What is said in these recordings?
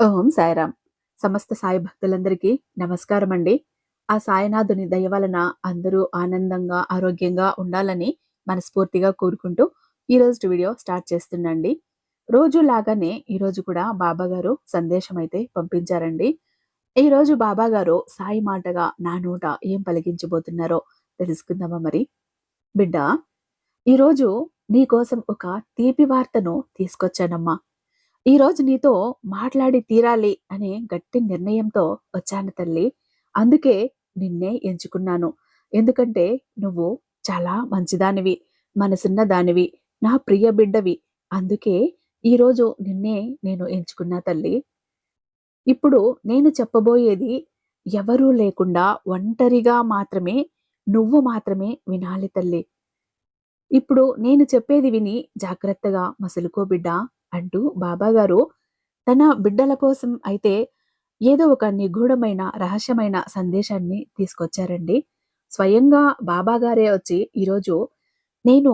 ఓం సాయిరామ్. సమస్త సాయి భక్తులందరికీ నమస్కారం అండి ఆ సాయినాథుని దయ వలన అందరూ ఆనందంగా ఆరోగ్యంగా ఉండాలని మనస్ఫూర్తిగా కోరుకుంటూ ఈ రోజు వీడియో స్టార్ట్ చేస్తుండండి రోజు లాగానే ఈరోజు కూడా బాబా గారు సందేశం అయితే పంపించారండి. ఈ రోజు బాబా గారు సాయి మాటగా నా నోట ఏం పలికించబోతున్నారో తెలుసుకుందామా మరి? బిడ్డ ఈరోజు నీ కోసం ఒక తీపి వార్తను తీసుకొచ్చానమ్మా. ఈరోజు నీతో మాట్లాడి తీరాలి అనే గట్టి నిర్ణయంతో వచ్చాను తల్లి. అందుకే నిన్నే ఎంచుకున్నాను. ఎందుకంటే నువ్వు చాలా మంచిదానివి మనసున్న దానివి నా ప్రియ బిడ్డవి. అందుకే ఈరోజు నిన్నే నేను ఎంచుకున్నా తల్లి. ఇప్పుడు నేను చెప్పబోయేది ఎవరూ లేకుండా ఒంటరిగా మాత్రమే నువ్వు మాత్రమే వినాలి తల్లి. ఇప్పుడు నేను చెప్పేది విని జాగ్రత్తగా మసులుకో బిడ్డా. అంటూ బాబాగారు తన బిడ్డల కోసం అయితే ఏదో ఒక నిగూఢమైన రహస్యమైన సందేశాన్ని తీసుకొచ్చారండి. స్వయంగా బాబాగారే వచ్చి ఈరోజు నేను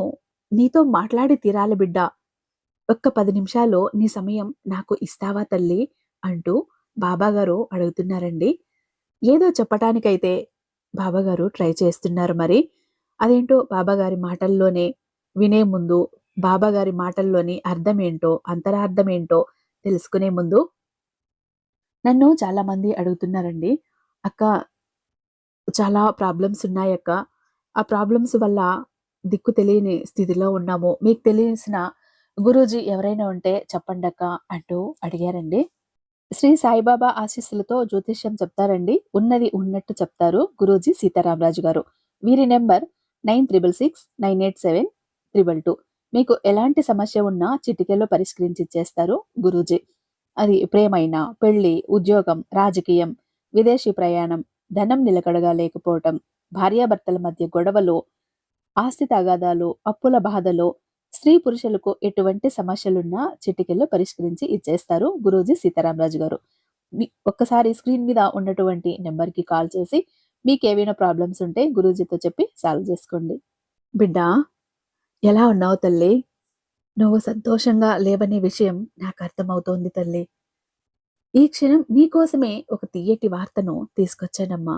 నీతో మాట్లాడి తీరాలి బిడ్డ ఒక్క పది నిమిషాలు నీ సమయం నాకు ఇస్తావా తల్లి? అంటూ బాబాగారు అడుగుతున్నారండి. ఏదో చెప్పటానికైతే బాబాగారు ట్రై చేస్తున్నారు మరి. అదేంటో బాబాగారి మాటల్లోనే వినే ముందు బాబాగారి మాటల్లోని అర్థమేంటో అంతరార్థమేంటో తెలుసుకునే ముందు నన్ను చాలా మంది అడుగుతున్నారండి. అక్క చాలా ప్రాబ్లమ్స్ ఉన్నాయక్క ఆ ప్రాబ్లమ్స్ వల్ల దిక్కు తెలియని స్థితిలో ఉన్నాము. మీకు తెలిసిన గురూజీ ఎవరైనా ఉంటే చెప్పండి అక్క అంటూ అడిగారండి. శ్రీ సాయిబాబా ఆశీస్సులతో జ్యోతిష్యం చెప్తారండి. ఉన్నది ఉన్నట్టు చెప్తారు గురూజీ సీతారామరాజు గారు. వీరి number nine triple six nine eight seven triple two. మీకు ఎలాంటి సమస్య ఉన్నా చిటికెలో పరిష్కరించి ఇచ్చేస్తారు గురూజీ. అది ప్రేమైన పెళ్ళి ఉద్యోగం రాజకీయం విదేశీ ప్రయాణం ధనం నిలకడగా లేకపోవటం భార్యాభర్తల మధ్య గొడవలు ఆస్తి తగాదాలు అప్పుల బాధలు స్త్రీ పురుషులకు ఎటువంటి సమస్యలున్నా చిటికెల్లో పరిష్కరించి ఇచ్చేస్తారు గురూజీ సీతారామరాజు గారు. మీ- ఒక్కసారి స్క్రీన్ మీద ఉన్నటువంటి నెంబర్కి కాల్ చేసి మీకు ఏవైనా ప్రాబ్లమ్స్ ఉంటే గురూజీతో చెప్పి సాల్వ్ చేసుకోండి. బిడ్డా ఎలా ఉన్నావు తల్లి? నువ్వు సంతోషంగా లేవనే విషయం నాకు అర్థమవుతోంది తల్లి. ఈ క్షణం నీకోసమే ఒక తీయటి వార్తను తీసుకొచ్చానమ్మా.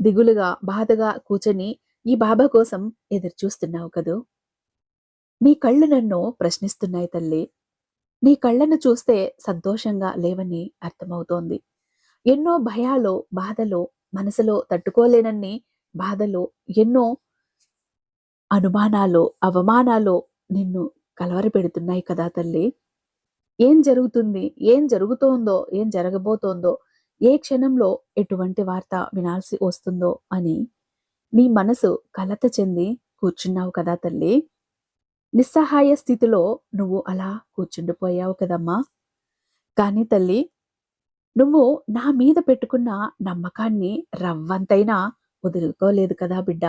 దిగులుగా బాధగా కూర్చొని ఈ బాబా కోసం ఎదురు చూస్తున్నావు కదూ? నీ కళ్ళు నన్ను ప్రశ్నిస్తున్నాయి తల్లి. నీ కళ్ళను చూస్తే సంతోషంగా లేవని అర్థమవుతోంది. ఎన్నో భయాలు బాధలు మనసులో తట్టుకోలేనన్ని బాధలు ఎన్నో అనుమానాలు అవమానాలు నిన్ను కలవరపెడుతున్నాయి కదా తల్లి. ఏం జరుగుతుంది? ఏం జరుగుతోందో? ఏం జరగబోతోందో? ఏ క్షణంలో ఎటువంటి వార్త వినాల్సి వస్తుందో అని నీ మనసు కలత చెంది కూర్చున్నావు కదా తల్లి. నిస్సహాయ స్థితిలో నువ్వు అలా కూర్చుండిపోయావు కదమ్మా. కానీ తల్లి నువ్వు నా మీద పెట్టుకున్న నమ్మకాన్ని రవ్వంతైనా వదులుకోలేదు కదా బిడ్డ.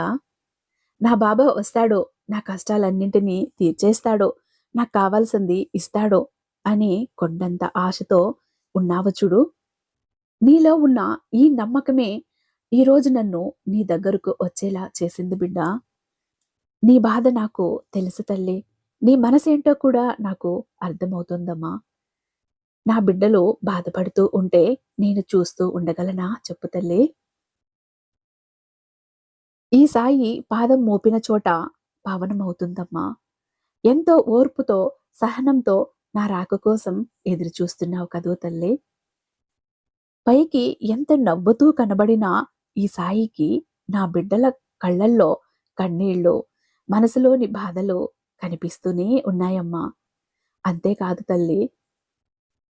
నా బాబా వస్తాడో నా కష్టాలన్నింటినీ తీర్చేస్తాడో నాకు కావాల్సింది ఇస్తాడో అని కొండంత ఆశతో ఉన్నావు చూడు. నీలో ఉన్న ఈ నమ్మకమే ఈరోజు నన్ను నీ దగ్గరకు వచ్చేలా చేసింది బిడ్డ. నీ బాధ నాకు తెలుసు తల్లి. నీ మనసేంటో కూడా నాకు అర్థమవుతుందమ్మా. నా బిడ్డలు బాధపడుతూ ఉంటే నేను చూస్తూ ఉండగలనా చెప్పు తల్లి. ఈ సాయి పాదం మోపిన చోట పావనమవుతుందమ్మా. ఎంతో ఓర్పుతో సహనంతో నా రాక కోసం ఎదురు చూస్తున్నావు కదో తల్లి. పైకి ఎంత నవ్వుతూ కనబడినా ఈ సాయికి నా బిడ్డల కళ్ళల్లో కన్నీళ్ళు మనసులోని బాధలు కనిపిస్తూనే ఉన్నాయమ్మా. అంతేకాదు తల్లి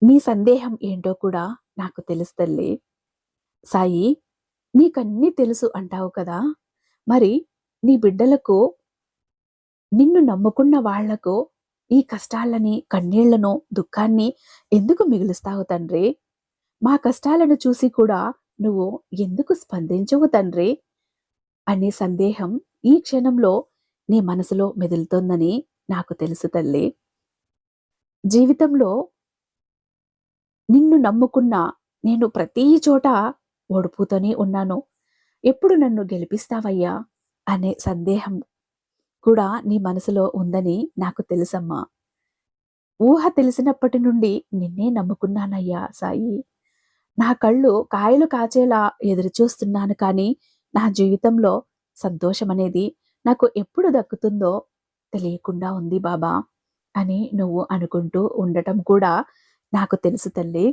నీ సందేహం ఏంటో కూడా నాకు తెలుసు తల్లి. సాయి నీకన్నీ తెలుసు అంటావు కదా. మరి నీ బిడ్డలకు నిన్ను నమ్ముకున్న వాళ్ళకు ఈ కష్టాలని కన్నీళ్ళను దుఃఖాన్ని ఎందుకు మిగులుస్తావు తండ్రి? మా కష్టాలను చూసి కూడా నువ్వు ఎందుకు స్పందించవు తండ్రి? అనే సందేహం ఈ క్షణంలో నీ మనసులో మెదులుతోందని నాకు తెలుసు తల్లి. జీవితంలో నిన్ను నమ్ముకున్న నేను ప్రతి చోట ఓడిపోతూనే ఉన్నాను. ఎప్పుడు నన్ను గెలిపిస్తావయ్యా? అనే సందేహం కూడా నీ మనసులో ఉందని నాకు తెలుసమ్మా. ఊహ తెలిసినప్పటి నుండి నిన్నే నమ్ముకున్నానయ్యా సాయి. నా కళ్ళు కాయలు కాచేలా ఎదురుచూస్తున్నాను కానీ నా జీవితంలో సంతోషం అనేది నాకు ఎప్పుడు దక్కుతుందో తెలియకుండా ఉంది బాబా అని నువ్వు అనుకుంటూ ఉండటం కూడా నాకు తెలుసు తల్లి.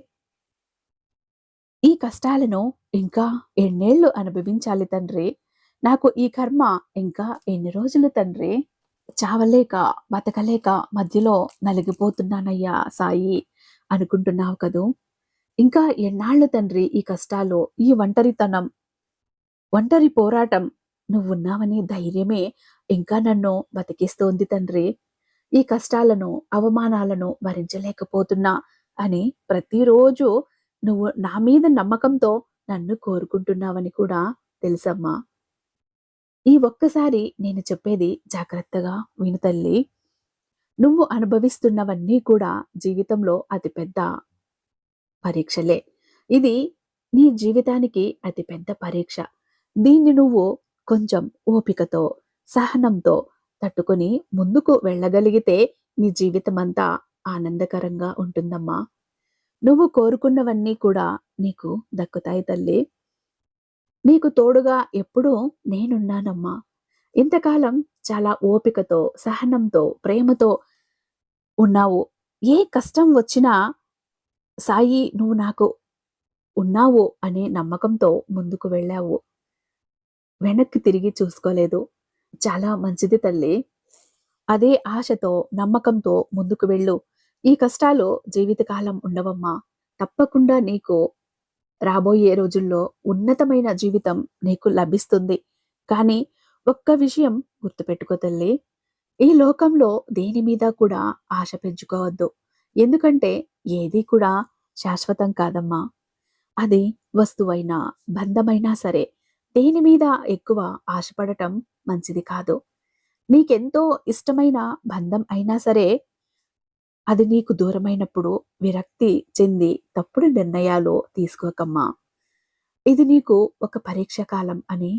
ఈ కష్టాలను ఇంకా ఎన్నేళ్ళు అనుభవించాలి తండ్రి. నాకు ఈ కర్మ ఇంకా ఎన్ని రోజులు తండ్రి? చావలేక బతకలేక మధ్యలో నలిగిపోతున్నానయ్యా సాయి అనుకుంటున్నావు కదూ? ఇంకా ఎన్నాళ్ళు తండ్రి ఈ కష్టాలు ఈ ఒంటరితనం? ఒంటరి పోరాటం నువ్వున్నావనే ధైర్యమే ఇంకా నన్ను బతికిస్తోంది తండ్రి. ఈ కష్టాలను అవమానాలను భరించలేకపోతున్నా అని ప్రతిరోజు నువ్వు నా మీద నమ్మకంతో నన్ను కోరుకుంటున్నావని కూడా తెలుసమ్మా. ఈ ఒక్కసారి నేను చెప్పేది జాగ్రత్తగా విను తల్లి. నువ్వు అనుభవిస్తున్నవన్నీ కూడా జీవితంలో అతిపెద్ద పరీక్షలే. ఇది నీ జీవితానికి అతిపెద్ద పరీక్ష. దీన్ని నువ్వు కొంచెం ఓపికతో సహనంతో తట్టుకొని ముందుకు వెళ్ళగలిగితే నీ జీవితమంతా ఆనందకరంగా ఉంటుందమ్మా. నువ్వు కోరుకున్నవన్నీ కూడా నీకు దక్కుతాయి తల్లి. నీకు తోడుగా ఎప్పుడూ నేనున్నానమ్మా. ఇంతకాలం చాలా ఓపికతో సహనంతో ప్రేమతో ఉన్నావు. ఏ కష్టం వచ్చినా సాయి నువ్వు నాకు ఉన్నావు అనే నమ్మకంతో ముందుకు వెళ్ళావు. వెనక్కి తిరిగి చూసుకోలేదు. చాలా మంచిది తల్లి. అదే ఆశతో నమ్మకంతో ముందుకు వెళ్ళు. ఈ కష్టాలు జీవితకాలం ఉండవమ్మా. తప్పకుండా నీకు రాబోయే రోజుల్లో ఉన్నతమైన జీవితం నీకు లభిస్తుంది. కానీ ఒక్క విషయం గుర్తుపెట్టుకో తల్లి. ఈ లోకంలో దేని మీద కూడా ఆశ పెంచుకోవద్దు. ఎందుకంటే ఏది కూడా శాశ్వతం కాదమ్మా. అది వస్తువైనా బంధమైనా సరే దేని మీద ఎక్కువ ఆశపడటం మంచిది కాదు. నీకెంతో ఇష్టమైన బంధం అయినా సరే అది నీకు దూరమైనప్పుడు విరక్తి చెంది తప్పుడు నిర్ణయాలు తీసుకోకమ్మా. ఇది నీకు ఒక పరీక్ష కాలం అని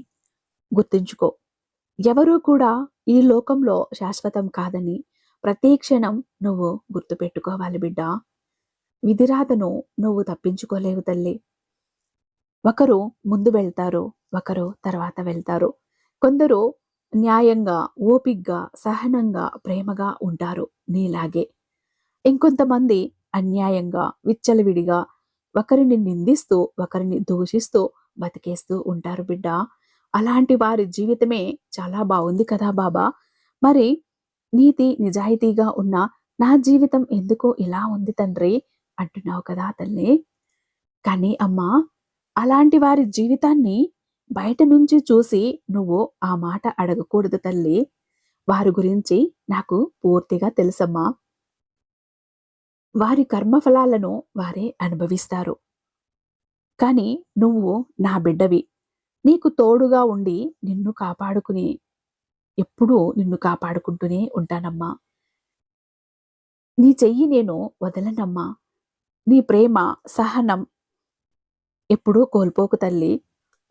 గుర్తుంచుకో. ఎవరూ కూడా ఈ లోకంలో శాశ్వతం కాదని ప్రతి క్షణం నువ్వు గుర్తుపెట్టుకోవాలి బిడ్డ. విధిరాధను నువ్వు తప్పించుకోలేవు తల్లి. ఒకరు ముందు వెళ్తారు ఒకరు తర్వాత వెళ్తారు. కొందరు న్యాయంగా ఓపిగ్గా సహనంగా ప్రేమగా ఉంటారు నీలాగే. ఇంకొంతమంది అన్యాయంగా విచ్చలవిడిగా ఒకరిని నిందిస్తూ ఒకరిని దూషిస్తూ బతికేస్తూ ఉంటారు బిడ్డ. అలాంటి వారి జీవితమే చాలా బాగుంది కదా బాబా. మరి నీతి నిజాయితీగా ఉన్న నా జీవితం ఎందుకో ఇలా ఉంది తండ్రి అంటున్నావు కదా తల్లి. కానీ అమ్మా అలాంటి వారి జీవితాన్ని బయట నుంచి చూసి నువ్వు ఆ మాట అడగకూడదు తల్లి. వారి గురించి నాకు పూర్తిగా తెలుసమ్మా. వారి కర్మఫలాలను వారే అనుభవిస్తారు. కానీ నువ్వు నా బిడ్డవి. నీకు తోడుగా ఉండి నిన్ను కాపాడుకుని ఎప్పుడూ నిన్ను కాపాడుకుంటూనే ఉంటానమ్మా. నీ చెయ్యి నేను వదలనమ్మా. నీ ప్రేమ సహనం ఎప్పుడూ కోల్పోకు తల్లి.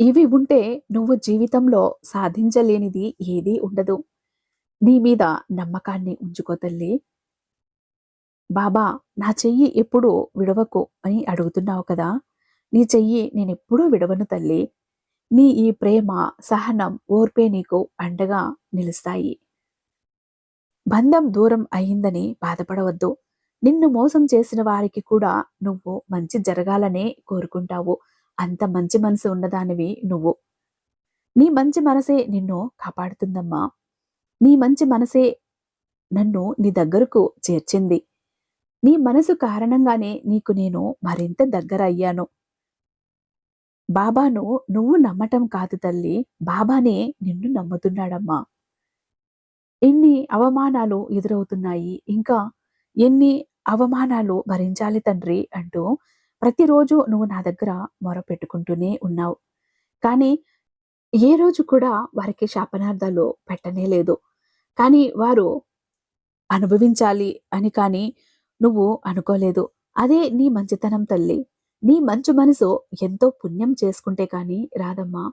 ఇవి ఉంటే నువ్వు జీవితంలో సాధించలేనిది ఏదీ ఉండదు. నీ మీద నమ్మకాన్ని ఉంచుకో తల్లి. బాబా నా చెయ్యి ఎప్పుడు విడవకు అని అడుగుతున్నావు కదా. నీ చెయ్యి నేనెప్పుడూ విడవను తల్లి. నీ ఈ ప్రేమ సహనం ఓర్పే నీకు అండగా నిలుస్తాయి. బంధం దూరం అయిందని బాధపడవద్దు. నిన్ను మోసం చేసిన వారికి కూడా నువ్వు మంచి జరగాలనే కోరుకుంటావు. అంత మంచి మనసు ఉన్నదానివి నువ్వు. నీ మంచి మనసే నిన్ను కాపాడుతుందమ్మా. నీ మంచి మనసే నన్ను నీ దగ్గరకు చేర్చింది. నీ మనసు కారణంగానే నీకు నేను మరింత దగ్గర అయ్యాను బాబాను నువ్వు నమ్మటం కాదు తల్లి. బాబానే నిన్ను నమ్ముతున్నాడమ్మా. ఎన్ని అవమానాలు ఎదురవుతున్నాయి. ఇంకా ఎన్ని అవమానాలు భరించాలి తండ్రి అంటూ ప్రతిరోజు నువ్వు నా దగ్గర మొరపెట్టుకుంటూనే ఉన్నావు. కానీ ఏ రోజు కూడా వారికి శాపనార్థాలు పెట్టనే లేదు. కానీ వారు అనుభవించాలి అని కానీ నువ్వు అనుకోలేదు. అదే నీ మంచితనం తల్లి. నీ మంచు మనసు ఎంతో పుణ్యం చేసుకుంటే కానీ రాదమ్మా.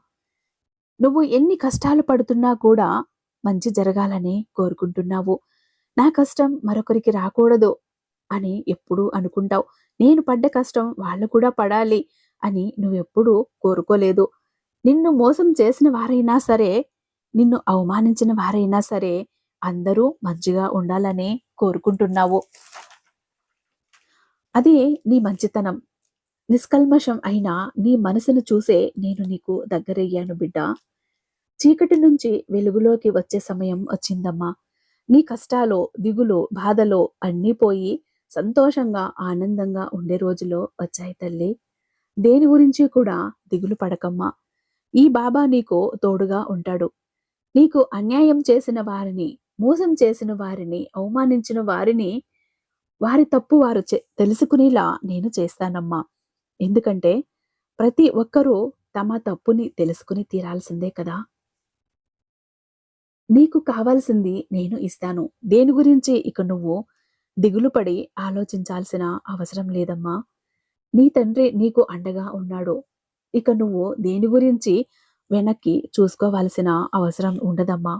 నువ్వు ఎన్ని కష్టాలు పడుతున్నా కూడా మంచి జరగాలని కోరుకుంటున్నావు. నా కష్టం మరొకరికి రాకూడదు అని ఎప్పుడూ అనుకుంటావు. నేను పడ్డ కష్టం వాళ్ళు కూడా పడాలి అని నువ్వెప్పుడూ కోరుకోలేదు. నిన్ను మోసం చేసిన వారైనా సరే నిన్ను అవమానించిన వారైనా సరే అందరూ మంచిగా ఉండాలని కోరుకుంటున్నావు. అది నీ మంచితనం. నిష్కల్మషం అయిన నీ మనసును చూసే నేను నీకు దగ్గరయ్యాను బిడ్డ. చీకటి నుంచి వెలుగులోకి వచ్చే సమయం వచ్చిందమ్మా. నీ కష్టాలు దిగులు బాధలో అన్నీ పోయి సంతోషంగా ఆనందంగా ఉండే రోజులో వచ్చాయి తల్లి. దేని గురించి కూడా దిగులు పడకమ్మా. ఈ బాబా నీకు తోడుగా ఉంటాడు. నీకు అన్యాయం చేసిన వారిని మోసం చేసిన వారిని అవమానించిన వారిని వారి తప్పు వారు తెలుసుకునేలా నేను చేస్తానమ్మా. ఎందుకంటే ప్రతి ఒక్కరూ తమ తప్పుని తెలుసుకుని తీరాల్సిందే కదా. నీకు కావాల్సింది నేను ఇస్తాను. దేని గురించి ఇక నువ్వు దిగులు పడి ఆలోచించాల్సిన అవసరం లేదమ్మా. నీ తండ్రి నీకు అండగా ఉన్నాడు. ఇక నువ్వు దేని గురించి వెనక్కి చూసుకోవాల్సిన అవసరం ఉండదమ్మా.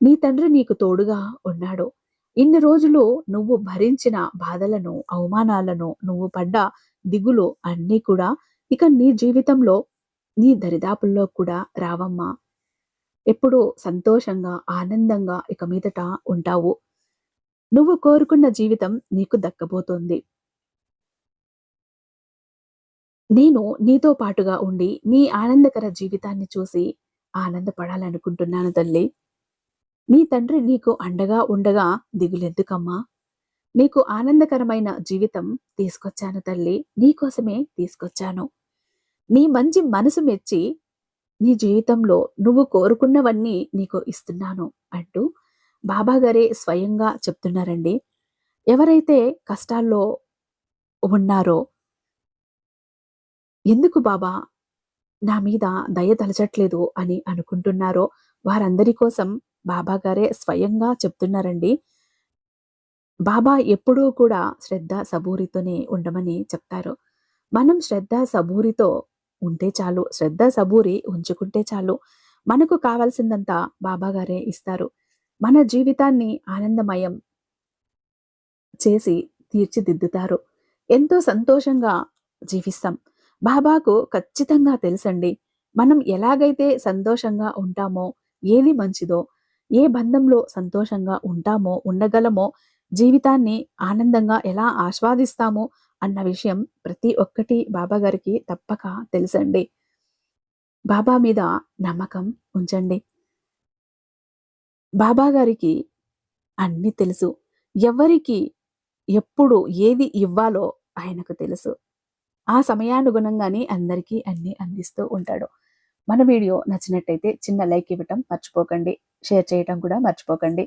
నీ తండ్రి నీకు తోడుగా ఉన్నాడు. ఇన్ని రోజులు నువ్వు భరించిన బాధలను అవమానాలను నువ్వు పడ్డ దిగులు అన్నీ కూడా ఇక నీ జీవితంలో నీ దరిదాపుల్లో కూడా రావమ్మా. ఎప్పుడూ సంతోషంగా ఆనందంగా ఇక మీదట ఉంటావు. నువ్వు కోరుకున్న జీవితం నీకు దక్కబోతోంది. నేను నీతో పాటుగా ఉండి నీ ఆనందకర జీవితాన్ని చూసి ఆనందపడాలనుకుంటున్నాను తల్లి. నీ తండ్రి నీకు అండగా ఉండగా దిగులెందుకమ్మా? నీకు ఆనందకరమైన జీవితం తీసుకొచ్చాను తల్లి నీకోసమే తీసుకొచ్చాను. నీ మంచి మనసు మెచ్చి నీ జీవితంలో నువ్వు కోరుకున్నవన్నీ నీకు ఇస్తున్నాను అంటూ బాబాగారే స్వయంగా చెప్తున్నారండి. ఎవరైతే కష్టాల్లో ఉన్నారో ఎందుకు బాబా నా మీద దయ తలచట్లేదు అని అనుకుంటున్నారో వారందరి కోసం బాబా గారే స్వయంగా చెప్తున్నారండి. బాబా ఎప్పుడూ కూడా శ్రద్ధ సబూరితోనే ఉండమని చెప్తారు. మనం శ్రద్ధ సబూరితో ఉంటే చాలు శ్రద్ధ సబూరి ఉంచుకుంటే చాలు మనకు కావాల్సిందంతా బాబాగారే ఇస్తారు. మన జీవితాన్ని ఆనందమయం చేసి తీర్చిదిద్దుతారు. ఎంతో సంతోషంగా జీవిస్తాం. బాబాకు ఖచ్చితంగా తెలుసండి. మనం ఎలాగైతే సంతోషంగా ఉంటామో ఏది మంచిదో ఏ బంధంలో సంతోషంగా ఉంటామో ఉండగలమో జీవితాన్ని ఆనందంగా ఎలా ఆస్వాదిస్తామో అన్న విషయం ప్రతి ఒక్కటి బాబా గారికి తప్పక తెలుసండి. బాబా మీద నమ్మకం ఉంచండి. బాబా గారికి అన్ని తెలుసు. ఎవరికి ఎప్పుడు ఏది ఇవ్వాలో ఆయనకు తెలుసు. ఆ సమయానుగుణంగానే అందరికీ అన్ని అందిస్తూ ఉంటాడు. మన వీడియో నచ్చినట్టయితే చిన్న లైక్ ఇవ్వటం మర్చిపోకండి. షేర్ చేయటం కూడా మర్చిపోకండి.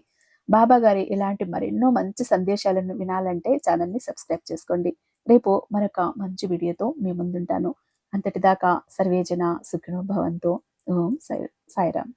బాబా గారి ఇలాంటి మరెన్నో మంచి సందేశాలను వినాలంటే ఛానల్ని సబ్స్క్రైబ్ చేసుకోండి. రేపు మరొక మంచి వీడియోతో మీ ముందుంటాను. అంతటిదాకా సర్వేజన సుఖినో భవంతో. ఓం సాయిరామ్.